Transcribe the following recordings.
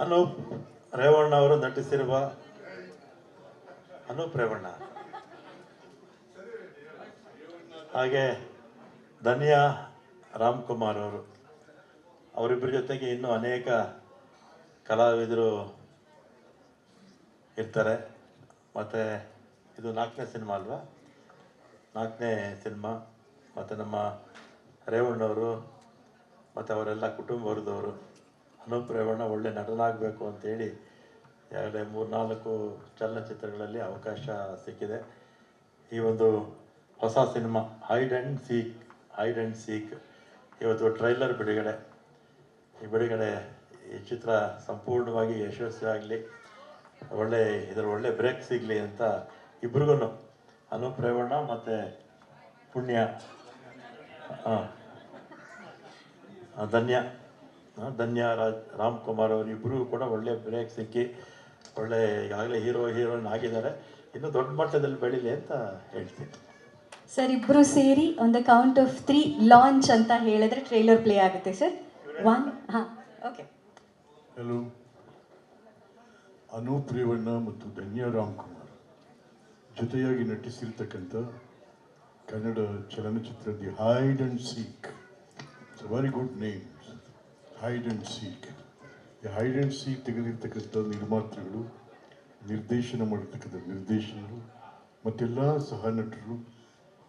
ಅನೂಪ್ ರೇವಣ್ಣ ಅವರು ನಟಿಸಿರುವ ಅನೂಪ್ ರೇವಣ್ಣ. ಹಾಗೆ ಧನ್ಯಾ ರಾಮ್ಕುಮಾರ್ ಅವರು. ಅವರಿಬ್ಬರ ಜೊತೆಗೆ ಇನ್ನೂ ಅನೇಕ ಕಲಾವಿದರು ಇರ್ತಾರೆ. ಮತ್ತು ಇದು ನಾಲ್ಕನೇ ಸಿನಿಮಾ ಅಲ್ವಾ? ನಾಲ್ಕನೇ ಸಿನಿಮಾ. ಮತ್ತು ನಮ್ಮ ರೇವಣ್ಣವರು, ಮತ್ತು ಅವರೆಲ್ಲ ಕುಟುಂಬ ಅನೂಪ್ ರೇವಣ್ಣ ಒಳ್ಳೆ ನಟನಾಗಬೇಕು ಅಂತೇಳಿ ಈಗಾಗಲೇ ಮೂರ್ನಾಲ್ಕು ಚಲನಚಿತ್ರಗಳಲ್ಲಿ ಅವಕಾಶ ಸಿಕ್ಕಿದೆ. ಈ ಒಂದು ಹೊಸ cinema hide and seek hide and seek ಇವತ್ತು ಟ್ರೈಲರ್ ಬಿಡುಗಡೆ. ಈ ಬಿಡುಗಡೆ ಈ ಚಿತ್ರ ಸಂಪೂರ್ಣವಾಗಿ ಯಶಸ್ವಿಯಾಗಲಿ ಒಳ್ಳೆ ಇದರ ಒಳ್ಳೆ ಬ್ರೇಕ್ ಸಿಗಲಿ ಅಂತ ಇಬ್ರಿಗೂ ಅನೂಪ್ ರೇವಣ್ಣ ಮತ್ತು ಪುಣ್ಯ, ಹಾಂ, ಧನ್ಯ. ಧನ್ಯ ರಾಜ್ ರಾಮ್ಕುಮಾರ್ ಅವರು ಇಬ್ಬರಿಗೂ ಕೂಡ ಒಳ್ಳೆ ಬ್ರೇಕ್ ಸಿಕ್ಕಿ ಒಳ್ಳೆ ಈಗಾಗಲೇ ಹೀರೋ ಹೀರೋಯಿನ್ ಆಗಿದ್ದಾರೆ. ಇನ್ನು ದೊಡ್ಡ ಮಟ್ಟದಲ್ಲಿ ಬೆಳೀಲಿ ಅಂತ ಹೇಳ್ತೀನಿ. ಸರ್ ಇಬ್ಬರು ಸೇರಿ ಒಂದು the count of three launch ಅಂತ ಹೇಳಿದ್ರೆ ಟ್ರೈಲರ್ ಪ್ಲೇ ಆಗುತ್ತೆ ಸರ್. ಒನ್ ಹಾಂ ಓಕೆ ಹಲೋ ಅನೂಪ್ ರೇವಣ್ಣ ಮತ್ತು ಧನ್ಯ ರಾಮ್ಕುಮಾರ್. ಜೊತೆಯಾಗಿ ನಟಿಸಿರ್ತಕ್ಕಂಥ ಕನ್ನಡ ಚಲನಚಿತ್ರ the hide and seek it's very good name hide and seek ಈ ಹೈಡ್ ಆ್ಯಂಡ್ ಸೀಕ್ ತೆಗೆದಿರ್ತಕ್ಕಂಥ ನಿರ್ಮಾತೃಗಳು ನಿರ್ದೇಶನ ಮಾಡತಕ್ಕಂಥ ನಿರ್ದೇಶನರು ಮತ್ತೆಲ್ಲ ಸಹ ನಟರು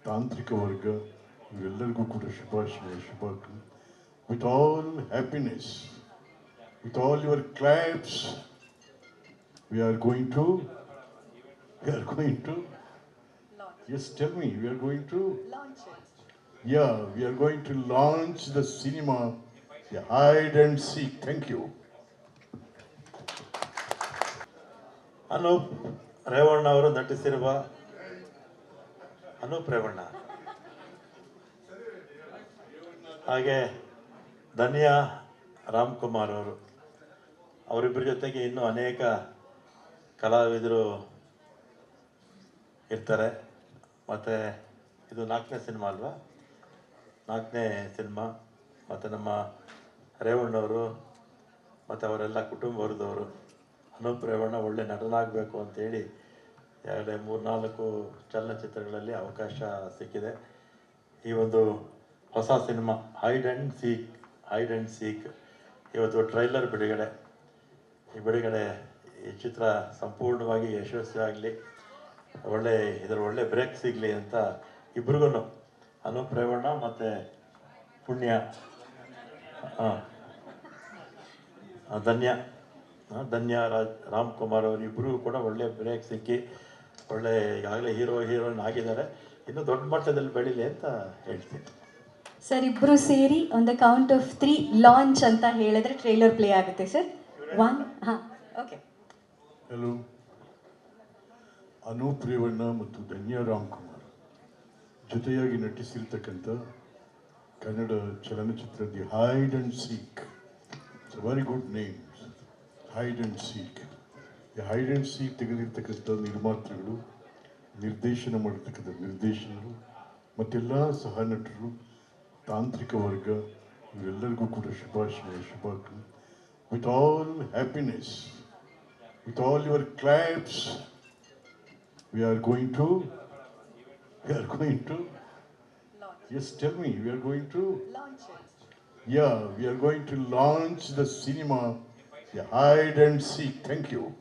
ತಾಂತ್ರಿಕ ವರ್ಗ ಇವೆಲ್ಲರಿಗೂ ಕೂಡ ಶುಭಾಶಯ ಶುಭಾಕು with all happiness with all your claps we are going to we are going to yes tell me we are going to yeah we are going to launch the cinema the hide and seek. Thank you. Anoop Revanna ಅವರು ನಟಿಸಿರುವ ಅನೂಪ್ ರೇವಣ್ಣ ಹಾಗೆ ಧನ್ಯಾ ರಾಮ್ಕುಮಾರ್ ಅವರು. ಅವರಿಬ್ಬರ ಜೊತೆಗೆ ಇನ್ನೂ ಅನೇಕ ಕಲಾವಿದರು ಇರ್ತಾರೆ. ಮತ್ತು ಇದು ನಾಲ್ಕನೇ ಸಿನಿಮಾ ಅಲ್ವಾ? ನಾಲ್ಕನೇ ಸಿನಿಮಾ. ಮತ್ತು ನಮ್ಮ ರೇವಣ್ಣವರು ಮತ್ತು ಅವರೆಲ್ಲ ಕುಟುಂಬ ವರ್ಗದವರು ಅನೂಪ್ ರೇವಣ್ಣ ಒಳ್ಳೆ ನಟನಾಗಬೇಕು ಅಂತೇಳಿ ಎರಡೇ ಮೂರು ನಾಲ್ಕು ಚಲನಚಿತ್ರಗಳಲ್ಲಿ ಅವಕಾಶ ಸಿಕ್ಕಿದೆ. ಈ ಒಂದು ಹೊಸ cinema hide and seek hide and seek ಇವತ್ತು ಟ್ರೈಲರ್ ಬಿಡುಗಡೆ. ಈ ಬಿಡುಗಡೆ ಈ ಚಿತ್ರ ಸಂಪೂರ್ಣವಾಗಿ ಯಶಸ್ವಿಯಾಗಲಿ, ಒಳ್ಳೆ, ಇದರ ಒಳ್ಳೆ ಬ್ರೇಕ್ ಸಿಗಲಿ ಅಂತ ಇಬ್ರಿಗೂ ಅನೂಪ್ ರೇವಣ್ಣ ಮತ್ತು ಪುಣ್ಯ. ಹಾಂ. ಧನ್ಯ ಧನ್ಯ ರಾಜ್ ರಾಮ್ಕುಮಾರ್ ಅವರು ಇಬ್ಬರಿಗೂ ಕೂಡ ಒಳ್ಳೆ ಬ್ರೇಕ್ ಸಿಕ್ಕಿ ಒಳ್ಳೆ ಈಗಾಗಲೇ ಹೀರೋ ಹೀರೋಯಿನ್ ಆಗಿದ್ದಾರೆ. ಇನ್ನು ದೊಡ್ಡ ಮಟ್ಟದಲ್ಲಿ ಬೆಳೀಲಿ ಅಂತ ಹೇಳ್ತೀನಿ. ಸರ್ ಇಬ್ಬರು ಸೇರಿ ಒಂದು the count of three launch ಅಂತ ಹೇಳಿದ್ರೆ ಟ್ರೈಲರ್ ಪ್ಲೇ ಆಗುತ್ತೆ ಸರ್. ಒನ್ ಹಾಂ ಓಕೆ ಹಲೋ ಅನೂಪ್ ರೇವಣ್ಣ ಮತ್ತು ಧನ್ಯ ರಾಮ್ಕುಮಾರ್. ಜೊತೆಯಾಗಿ ನಟಿಸಿರ್ತಕ್ಕಂಥ ಕನ್ನಡ ಚಲನಚಿತ್ರ the hide and seek very good name hide and seek ಈ ಹೈಡ್ ಆ್ಯಂಡ್ ಸೀಕ್ ತೆಗೆದಿರ್ತಕ್ಕಂಥ ನಿರ್ಮಾತೃಗಳು ನಿರ್ದೇಶನ ಮಾಡಿರ್ತಕ್ಕಂಥ ನಿರ್ದೇಶನರು ಮತ್ತೆಲ್ಲ ಸಹ ನಟರು ತಾಂತ್ರಿಕ ವರ್ಗ ಇವೆಲ್ಲರಿಗೂ ಕೂಡ ಶುಭಾಶಯ ಶುಭ with all happiness with all your claps, we are going to, we are going to, yes, tell me, we are going to, yeah, we are going to launch the cinema, the hide and seek. Thank you.